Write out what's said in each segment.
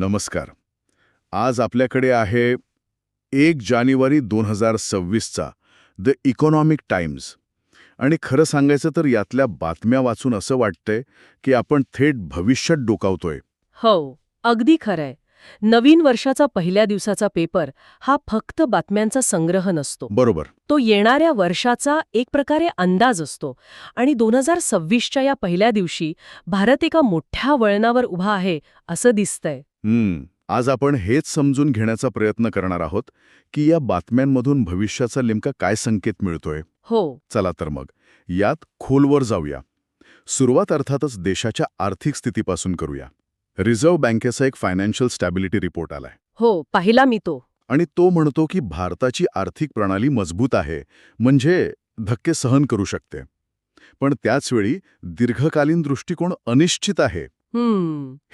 नमस्कार. आज आपल्याकडे आहे एक जानेवारी दोन हजार सव्वीसचा द इकॉनॉमिक टाइम्स आणि खरं सांगायचं तर यातल्या बातम्या वाचून असं वाटतंय की आपण थेट भविष्यात डोकावतोय. हो अगदी खरंय. नवीन वर्षाचा पहिल्या दिवसाचा पेपर हा फक्त बातम्यांचा संग्रह नसतो. बरोबर. तो येणाऱ्या वर्षाचा एक प्रकारे अंदाज असतो. आणि दोन हजार सव्वीसच्या या पहिल्या दिवशी भारत एका मोठ्या वळणावर उभा आहे असं दिसतंय. आज आपण हेच समजून घेण्याचा प्रयत्न करणार आहोत की या बातम्यांमधून भविष्याचा नेमका काय संकेत मिळतोय. हो. चला तर मग यात खोलवर जाऊया. सुरुवात अर्थातच देशाच्या आर्थिक स्थितीपासून करूया. रिझर्व्ह बँकेचा एक फायनान्शियल स्टॅबिलिटी रिपोर्ट आलाय. हो पाहिला मी तो. आणि तो म्हणतो की भारताची आर्थिक प्रणाली मजबूत आहे म्हणजे धक्के सहन करू शकते. पण त्याचवेळी दीर्घकालीन दृष्टिकोन अनिश्चित आहे. हम्म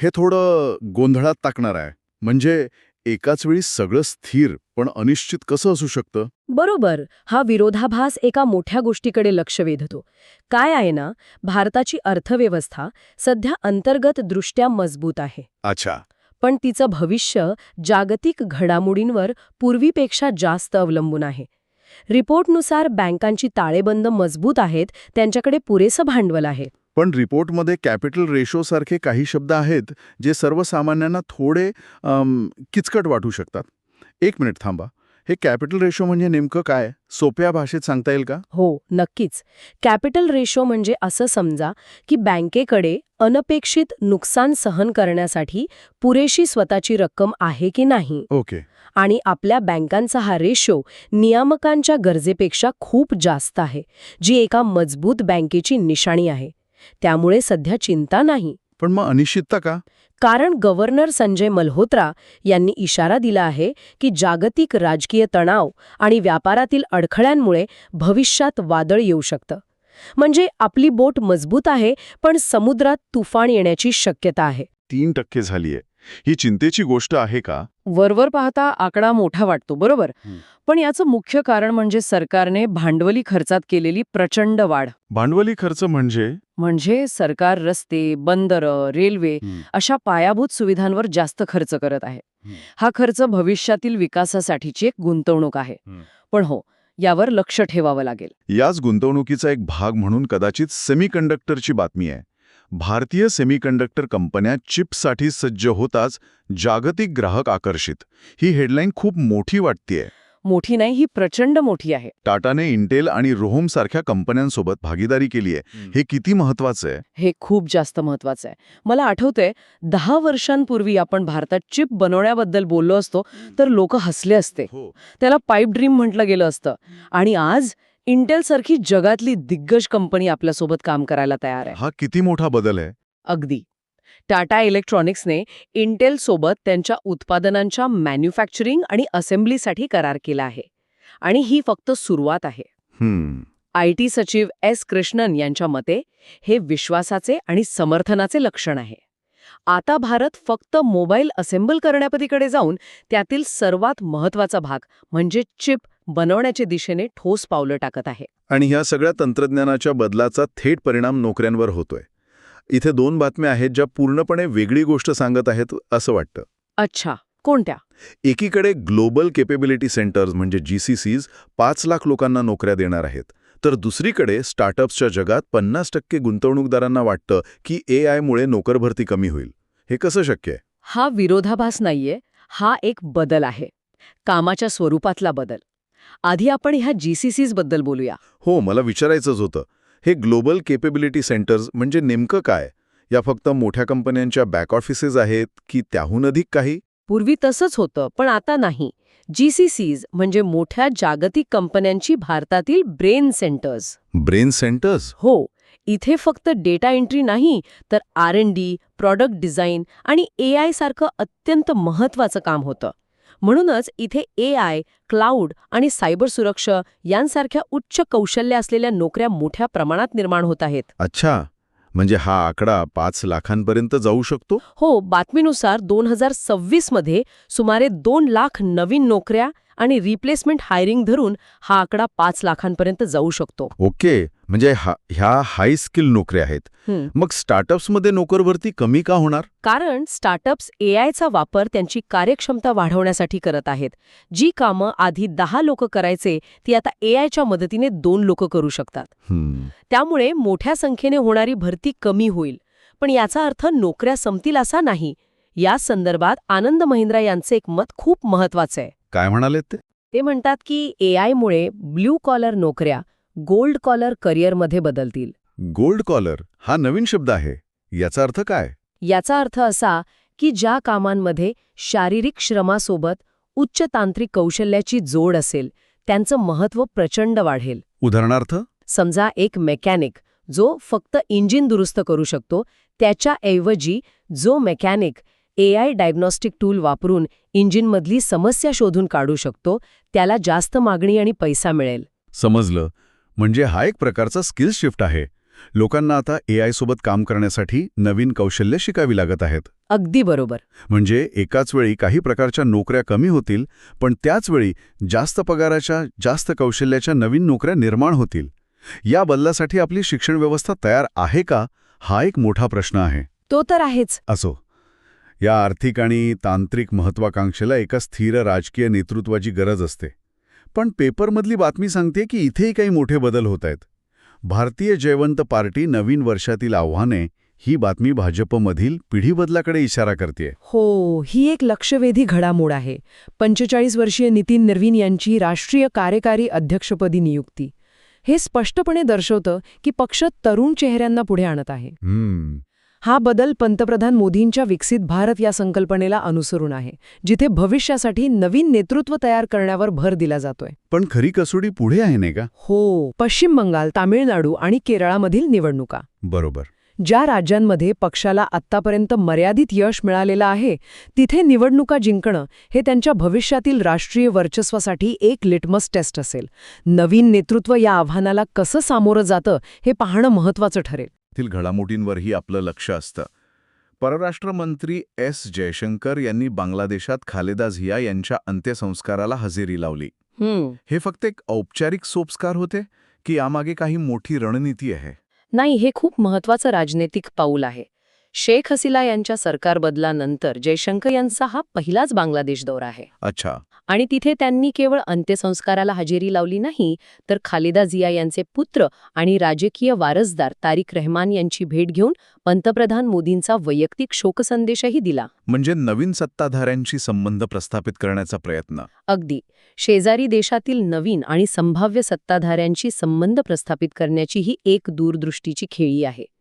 हे थोडं गोंधळात टाकणार आहे. म्हणजे एकाच वेळी सगळं स्थिर पण अनिश्चित कसं असू शकतं? बरोबर. हा विरोधाभास एका मोठ्या गोष्टीकडे लक्ष वेधतो. काय आहे ना भारताची अर्थव्यवस्था सध्या अंतर्गत दृष्ट्या मजबूत आहे. अच्छा. पण तिचं भविष्य जागतिक घडामोडींवर पूर्वीपेक्षा जास्त अवलंबून आहे. रिपोर्टनुसार बँकांची ताळेबंद मजबूत आहेत त्यांच्याकडे पुरेसं भांडवल आहे. पण रिपोर्टमध्ये कॅपिटल रेशो सारखे काही शब्द आहेत जे सर्वसामान्यांना थोडे किचकट वाटू शकतात. एक मिनिट थांबा. हे कॅपिटल रेशो म्हणजे नेमकं काय? सोप्या भाषेत सांगता येईल का? हो नक्कीच. कॅपिटल रेशो म्हणजे असं समजा की बँकेकडे अनपेक्षित नुकसान सहन करण्यासाठी पुरेशी स्वतःची रक्कम आहे की नाही. ओके. आणि आपल्या बँकांचा हा रेशो नियामकांच्या गरजेपेक्षा खूप जास्त आहे जी एका मजबूत बँकेची निशाणी आहे. त्यामुळे सध्या चिंता नाही. पण मग अनिश्चितता का? कारण गव्हर्नर संजय मल्होत्रा यांनी इशारा दिला आहे की जागतिक राजकीय तणाव आणि व्यापारातील अडखळ्यांमुळे भविष्यात वादळ येऊ शकतं. म्हणजे आपली बोट मजबूत आहे पण समुद्रात तुफान येण्याची शक्यता आहे. तीन टक्के झालीये. ही चिंतेची गोष्ट आहे का? वरवर पाहता आकडा मोठा वाटतो बरोबर. पण याचं मुख्य कारण म्हणजे सरकारने भांडवली खर्चात केलेली प्रचंड वाढ. भांडवली खर्च म्हणजे? म्हणजे सरकार रस्ते बंदरं रेल्वे अशा पायाभूत सुविधांवर जास्त खर्च करत आहे. हं. हा खर्च भविष्यातील विकासासाठीची एक गुंतवणूक आहे. हं. पण हो यावर लक्ष ठेवावं लागेल. याच गुंतवणुकीचा एक भाग म्हणून कदाचित सेमीकंडक्टरची बातमी आहे. भारतीय सेमीकंडक्टर कंपन्या चिपसाठी सज्ज होताच जागतिक ग्राहक आकर्षित. ही हेडलाईन खूप मोठी वाटतेय. मोठी नाही ही प्रचंड मोठी आहे. टाटाने इंटेल आणि रोहोम सारख्या कंपन्यांसोबत भागीदारी केली आहे. हे किती महत्वाचं आहे? हे खूप जास्त महत्वाचं आहे. मला आठवतंय दहा वर्षांपूर्वी आपण भारतात चिप बनवण्याबद्दल बोललो असतो तर लोक हसले असते. हो. त्याला पाईप ड्रीम म्हटलं गेलं असतं. आणि आज इंटेल सारखी जगातली दिग्गज कंपनी आपल्यासोबत काम करायला तयार आहे. हा किती मोठा बदल आहे? अगदी. टाटा इलेक्ट्रॉनिक्सने इंटेल सोबत त्यांच्या उत्पादनांच्या मॅन्युफॅक्चरिंग आणि असेंब्लीसाठी करार केला आहे. आणि ही फक्त सुरुवात आहे. आय टी सचिव एस कृष्णन यांच्या मते हे विश्वासाचे आणि समर्थनाचे लक्षण आहे. आता भारत फक्त मोबाईल असेंबल करण्यापलीकडे जाऊन त्यातील सर्वात महत्त्वाचा भाग म्हणजे चिप बनवण्याच्या दिशेने ठोस पावलं टाकत आहे. आणि ह्या सगळ्या तंत्रज्ञानाच्या बदलाचा थेट परिणाम नोकऱ्यांवर होतोय. इथे दोन बातम्या आहेत ज्या पूर्णपणे वेगळी गोष्ट सांगत आहेत असं वाटतं. अच्छा कोणत्या? एकीकडे ग्लोबल केपेबिलिटी सेंटर्स म्हणजे जीसीसीज पाच लाख लोकांना नोकऱ्या देणार आहेत. तर दुसरीकडे स्टार्टअप्सच्या जगात पन्नास टक्के गुंतवणूकदारांना वाटतं की ए आयमुळे नोकरभरती कमी होईल. हे कसं शक्य आहे? हा विरोधाभास नाहीये हा एक बदल आहे. कामाच्या स्वरूपातला बदल. आधी आपण ह्या जीसीसीजबद्दल बोलूया. हो मला विचारायचंच होतं. हे ग्लोबल केपेबिलिटी सेंटर्स म्हणजे नेमकं काय? या फक्त मोठ्या कंपन्यांच्या बॅक ऑफिसेस आहेत की त्याहून अधिक काही? पूर्वी तसंच होतं पण आता नाही. जीसीसीज म्हणजे मोठ्या जागतिक कंपन्यांची भारतातील ब्रेन सेंटर्स. Brain centres? हो इथे फक्त डेटा एंट्री नाही तर R N D product design आणि ए आय सारखं अत्यंत महत्वाचं काम होतं. म्हणूनच इथे ए आय क्लाउड आणि सायबर सुरक्षा यांसारख्या उच्च कौशल्य असलेल्या नोकऱ्या मोठ्या प्रमाणात निर्माण होत आहेत. अच्छा. म्हणजे हा आकडा पाच लाखांपर्यंत जाऊ शकतो? हो बातमीनुसार दोन हजार सव्वीसमध्ये सुमारे दोन लाख नवीन नोकऱ्या आणि रिप्लेसमेंट हायरिंग धरून हा आकडा पाच लाखांपर्यंत जाऊ शकतो. ओके म्हणजे ह्या हाय स्किल नोकऱ्या आहेत. मग स्टार्टअप्समध्ये नोकर भरती कमी का होणार? कारण स्टार्टअप्स एआयचा वापर त्यांची कार्यक्षमता वाढवण्यासाठी करत आहेत. जी कामं आधी दहा लोक करायचे ती आता एआयच्या मदतीने दोन लोक करू शकतात. त्यामुळे मोठ्या संख्येने होणारी भरती कमी होईल. पण याचा अर्थ नोकऱ्या संपतील असा नाही. या संदर्भात आनंद महिंद्रा यांचे एक मत खूप महत्वाचं आहे. काय म्हणाले ते? ते म्हणतात की एआयमुळे ब्ल्यू कॉलर नोकऱ्या गोल्ड कॉलर करिअरमध्ये बदलतील. गोल्ड कॉलर हा नवीन शब्द आहे. याचा अर्थ काय? याचा अर्थ असा की ज्या कामांमध्ये शारीरिक श्रमासोबत उच्च तांत्रिक कौशल्याची जोड असेल त्यांचं महत्त्व प्रचंड वाढेल. उदाहरणार्थ? समजा एक मेकॅनिक जो फक्त इंजिन दुरुस्त करू शकतो त्याच्याऐवजी जो मेकॅनिक एआय डायग्नॉस्टिक टूल वापरून इंजिनमधली समस्या शोधून काढू शकतो त्याला जास्त मागणी आणि पैसा मिळेल. समजलं. म्हणजे हा एक प्रकारचा स्किल शिफ्ट आहे. लोकांना आता एआय सोबत काम करण्यासाठी नवीन कौशल्य शिकावी लागत आहेत. अगदी बरोबर. म्हणजे एकाच वेळी काही प्रकारच्या नोकऱ्या कमी होतील पण त्याच वेळी जास्त पगाराच्या जास्त कौशल्याच्या नवीन नोकऱ्या निर्माण होतील. या बदलासाठी आपली शिक्षण व्यवस्था तयार आहे का? हा एक मोठा प्रश्न आहे. तो तर आहेच. असो. या आर्थिक आणि तांत्रिक महत्वाकांक्षेला एका स्थिर राजकीय नेतृत्वाची गरज असते. पण पेपरमधली बातमी सांगते की इथेही काही मोठे बदल होत आहेत भारतीय जयवंत पार्टी नवीन वर्षातील आव्हाने ही बातमी भाजपमधील पिढी बदलाकडे इशारा करते हो ही एक लक्षवेधी घडामोड आहे. पंचेचाळीस वर्षीय नितीन नवीन यांची राष्ट्रीय कार्यकारी अध्यक्षपदी नियुक्ती. हे स्पष्टपणे दर्शवतं की पक्ष तरुण चेहऱ्यांना पुढे आणत आहे. हा बदल पंतप्रधान मोदींच्या विकसित भारत या संकल्पनेला अनुसरून आहे जिथे भविष्यासाठी नवीन नेतृत्व तयार करण्यावर भर दिला जातोय. पण खरी कसोडी पुढे आहे नाही का? हो पश्चिम बंगाल तामिळनाडू आणि केरळामधील निवडणुका. बरोबर. ज्या राज्यांमध्ये पक्षाला आत्तापर्यंत मर्यादित यश मिळालेलं आहे तिथे निवडणुका जिंकणं हे त्यांच्या भविष्यातील राष्ट्रीय वर्चस्वासाठी एक लिटमस टेस्ट असेल. नवीन नेतृत्व या आव्हानाला कसं सामोरं जातं हे पाहणं महत्वाचं ठरेल. तील घडामोडींवरही आपलं लक्ष असतं. परराष्ट्र मंत्री एस जयशंकर यांनी बांगलादेशात खालेदा झिया यांच्या अंत्यसंस्काराला हजेरी लावली. हे फक्त एक औपचारिक सोपस्कार होते की यामागे काही मोठी रणनीती आहे? नाही हे खूप महत्वाचं राजनैतिक पाऊल आहे. शेख हसीला यांच्या सरकार बदलानंतर जयशंकर यांचा हा पहिलाच बांगलादेश दौरा आहे. अच्छा. आणि तिथे त्यांनी केवळ अंत्यसंस्काराला हजेरी लावली नाही तर खालिदा झिया यांचे पुत्र आणि राजकीय वारसदार तारिक रहमान यांची भेट घेऊन पंतप्रधान मोदींचा वैयक्तिक शोकसंदेशही दिला. म्हणजे नवीन सत्ताधाऱ्यांशी संबंध प्रस्थापित करण्याचा प्रयत्न. अगदी. शेजारी देशातील नवीन आणि संभाव्य सत्ताधाऱ्यांशी संबंध प्रस्थापित करण्याची ही एक दूरदृष्टीची खेळी आहे.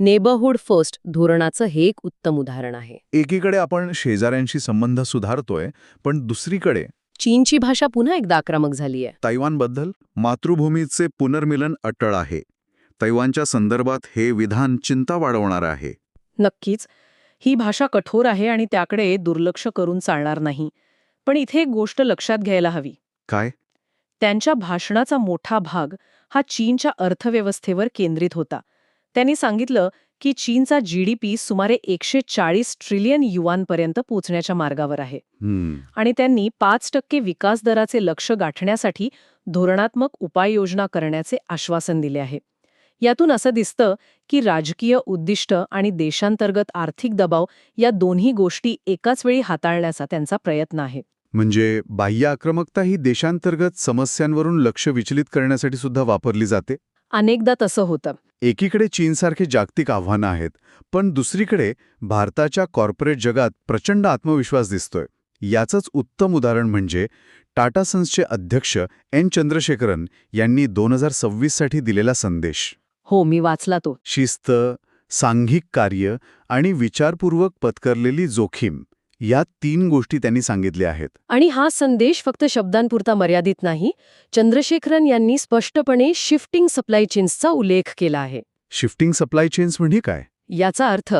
नेबरहूड फर्स्ट धोरणाचं हे एक उत्तम उदाहरण आहे. एकीकडे आपण शेजाऱ्यांशी संबंध सुधारतोय पण दुसरीकडे चीनची भाषा पुन्हा एकदा आक्रमक झाली आहे तैवानबद्दल मातृभूमीचे पुनर्मिलन अटळ आहे. तैवानच्या संदर्भात हे विधान चिंता वाढवणार आहे. नक्कीच ही भाषा कठोर आहे आणि त्याकडे दुर्लक्ष करून चालणार नाही. पण इथे एक गोष्ट लक्षात घ्यायला हवी. काय? त्यांच्या भाषणाचा मोठा भाग हा चीनच्या अर्थव्यवस्थेवर केंद्रित होता. त्यांनी सांगितलं की चीनचा जीडीपी सुमारे एकशे चाळीस ट्रिलियन युवांपर्यंत पोचण्याच्या मार्गावर आहे. आणि त्यांनी पाच टक्के विकास दराचे लक्ष गाठण्यासाठी धोरणात्मक उपाययोजना करण्याचे आश्वासन दिले आहे. यातून असं दिसतं की राजकीय उद्दिष्ट आणि देशांतर्गत आर्थिक दबाव या दोन्ही गोष्टी एकाच वेळी हाताळण्याचा त्यांचा प्रयत्न आहे. म्हणजे बाह्य आक्रमकता ही देशांतर्गत समस्यांवरून लक्ष विचलित करण्यासाठी सुद्धा वापरली जाते? अनेकदा तसं होतं. एकीकडे चीनसारखे जागतिक आव्हानं आहेत पण दुसरीकडे भारताच्या कॉर्पोरेट जगात प्रचंड आत्मविश्वास दिसतोय. याचंच उत्तम उदाहरण म्हणजे टाटा सन्सचे अध्यक्ष एन. चंद्रशेखरन यांनी दोन हजार सव्वीससाठी दिलेला संदेश. हो मी वाचला तो. शिस्त सांघिक कार्य आणि विचारपूर्वक पत्करलेली जोखीम या तीन गोष्टी त्यांनी सांगितल्या आहेत. आणि हा संदेश फक्त शब्दांपुरता मर्यादित नाही चंद्रशेखरन यांनी स्पष्टपणे शिफ्टिंग सप्लाय चेन्सचा उल्लेख केला आहे. शिफ्टिंग सप्लाय चेन्स म्हणजे काय? याचा अर्थ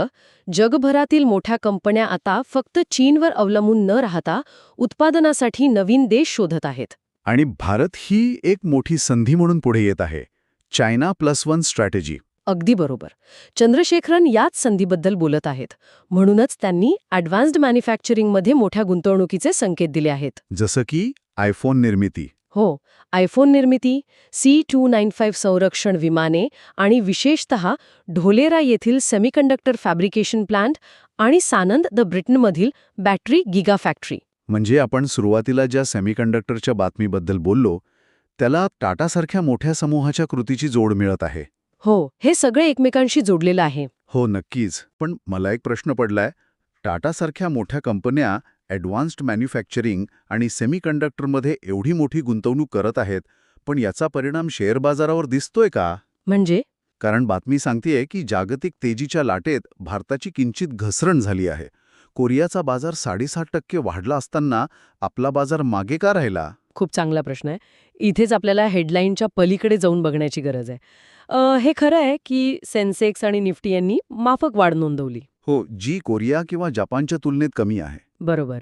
जगभरातील मोठ्या कंपन्या आता फक्त चीनवर अवलंबून न राहता उत्पादनासाठी नवीन देश शोधत आहेत. आणि भारत ही एक मोठी संधी म्हणून पुढे येत आहे. China plus one strategy. अगदी बरोबर. चंद्रशेखरन याच संधीबद्दल बोलत आहेत. म्हणूनच त्यांनी ॲडव्हान्स्ड मॅन्युफॅक्चरिंगमध्ये मोठ्या गुंतवणुकीचे संकेत दिले आहेत. जसं की आयफोन निर्मिती. हो आयफोन निर्मिती सी टू नाईन फाईव्ह संरक्षण विमाने आणि विशेषत ढोलेरा येथील सेमीकंडक्टर फॅब्रिकेशन प्लांट आणि सानंद द ब्रिटनमधील बॅटरी गिगा फॅक्टरी म्हणजे आपण सुरुवातीला ज्या सेमीकंडक्टरच्या बातमीबद्दल बोललो त्याला टाटासारख्या मोठ्या समूहाच्या कृतीची जोड मिळत आहे. हो हे सगळे एकमेकांशी जोडलेलं आहे. हो नक्कीच. पण मला एक प्रश्न पडलाय. टाटासारख्या मोठ्या कंपन्या ॲडव्हान्स्ड मॅन्युफॅक्चरिंग आणि सेमीकंडक्टरमध्ये एवढी मोठी गुंतवणूक करत आहेत पण याचा परिणाम शेअर बाजारावर दिसतोय का? म्हणजे? कारण बातमी सांगतेय की जागतिक तेजीच्या लाटेत भारताची किंचित घसरण झाली आहे. कोरियाचा बाजार साडेसात टक्के वाढला असताना आपला बाजार मागे का राहिला. खूप चांगला प्रश्न आहे. इथेच आपल्याला हेडलाईनच्या पलीकडे जाऊन बघण्याची गरज आहे. हे खरं आहे की सेन्सेक्स आणि निफ्टी यांनी माफक वाढ नोंदवली. हो जी कोरिया किंवा जपानच्या तुलनेत कमी आहे. बरोबर.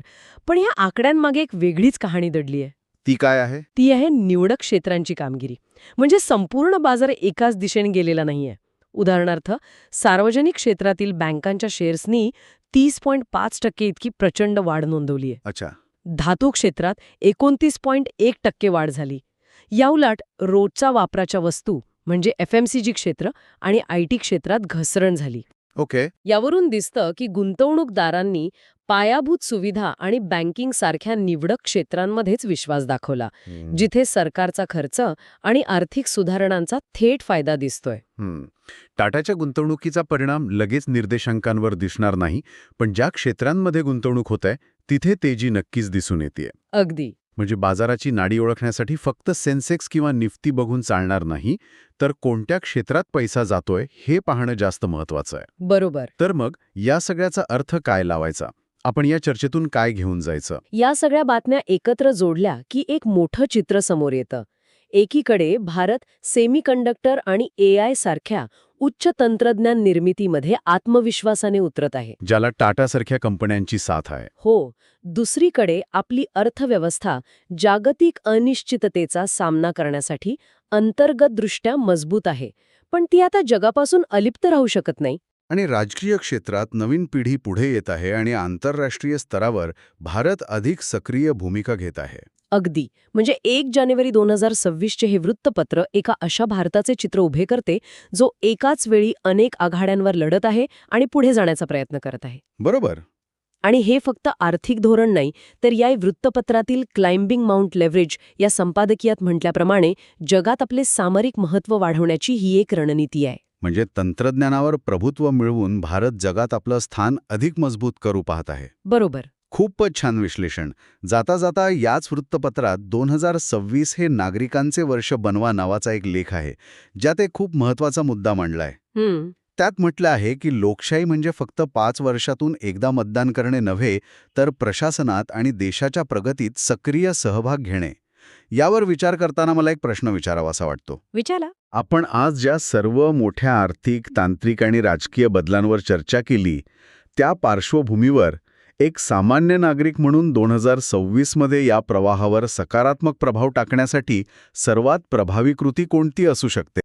पण या आकड्यांमागे एक वेगळीच कहाणी दडली आहे. ती काय आहे? ती आहे निवडक क्षेत्रांची कामगिरी. म्हणजे संपूर्ण बाजार एकाच दिशेने गेलेला नाहीये. उदाहरणार्थ सार्वजनिक क्षेत्रातील बँकांच्या शेअर्सनी तीस पॉईंट पाच टक्के इतकी प्रचंड वाढ नोंदवली आहे अच्छा. धातू क्षेत्रात एकोणतीस पॉईंट एक टक्के वाढ झाली. याउलट रोजच्या वापराच्या वस्तू म्हणजे एफएमसीजी क्षेत्र आणि आय टी क्षेत्रात घसरण झाली. ओके. यावरून दिसतं की गुंतवणूकदारांनी पायाभूत सुविधा आणि बँकिंग सारख्या निवडक क्षेत्रांमध्येच विश्वास दाखवला जिथे सरकारचा खर्च आणि आर्थिक सुधारणांचा थेट फायदा दिसतोय. हं. टाटाच्या गुंतवणुकीचा परिणाम लगेच निर्देशांकांवर दिसणार नाही पण ज्या क्षेत्रांमध्ये गुंतवणूक होत आहे तिथे तेजी नक्कीच दिसून येते अगदी. म्हणजे बाजाराची नाडी ओळखण्यासाठी फक्त सेन्सेक्स किंवा निफ्टी बघून चालणार नाही तर कोणत्या क्षेत्रात पैसा जातोय हे पाहणं जास्त महत्वाचं आहे. बरोबर. तर मग या सगळ्याचा अर्थ काय लावायचा? आपण या चर्चेतून काय घेऊन जायचं? या सगळ्या बातम्या एकत्र जोडल्या की एक मोठं चित्र समोर येतं. एकीकडे भारत सेमीकंडक्टर आणि एआय सारख्या उच्च तंत्रज्ञान निर्मितीमध्ये आत्मविश्वासाने उतरत आहे. ज्याला टाटासारख्या कंपन्यांची साथ आहे. हो दुसरीकडे आपली अर्थव्यवस्था जागतिक अनिश्चिततेचा सामना करण्यासाठी अंतर्गतदृष्ट्या मजबूत आहे. पण ती आता जगापासून अलिप्त राहू शकत नाही. आणि राजकीय क्षेत्रात नवीन पिढी पुढे येत आहे आणि आंतरराष्ट्रीय स्तरावर भारत अधिक सक्रिय भूमिका घेत आहे. अगदी. म्हणजे एक जानेवारी दोन हजार सव्वीसचे हे वृत्तपत्र एका अशा भारताचे चित्र उभे करते जो एकाच वेळी अनेक आघाड्यांवर लढत आहे आणि पुढे जाण्याचा प्रयत्न करत आहे. बरोबर. आणि हे फक्त आर्थिक धोरण नाही तर या वृत्तपत्रातील क्लाइम्बिंग माउंट लेव्हरेज या संपादकीयात म्हटल्याप्रमाणे जगात आपले सामरिक महत्त्व वाढवण्याची ही एक रणनीती आहे. म्हणजे तंत्रज्ञानावर प्रभुत्व मिळवून भारत जगात आपलं स्थान अधिक मजबूत करू पाहत आहे. बरोबर. खूपच छान विश्लेषण. जाता जाता याच वृत्तपत्रात दोन हजार सव्वीस हे नागरिकांचे वर्ष बनवा नावाचा एक लेख आहे ज्यात एक खूप महत्त्वाचा मुद्दा मांडलाय. त्यात म्हटलं आहे की लोकशाही म्हणजे फक्त पाच वर्षातून एकदा मतदान करणे नव्हे तर प्रशासनात आणि देशाच्या प्रगतीत सक्रिय सहभाग घेणे. यावर विचार करताना मला एक प्रश्न विचारावासा वाटतो. विचारा. आपण आज ज्या सर्व मोठ्या आर्थिक तांत्रिक आणि राजकीय बदलांवर चर्चा केली त्या पार्श्वभूमीवर एक सामान्य नागरिक म्हणून दोन हजार सव्वीसमध्ये या प्रवाहावर सकारात्मक प्रभाव टाकण्यासाठी सर्वात प्रभावी कृती कोणती असू शकते?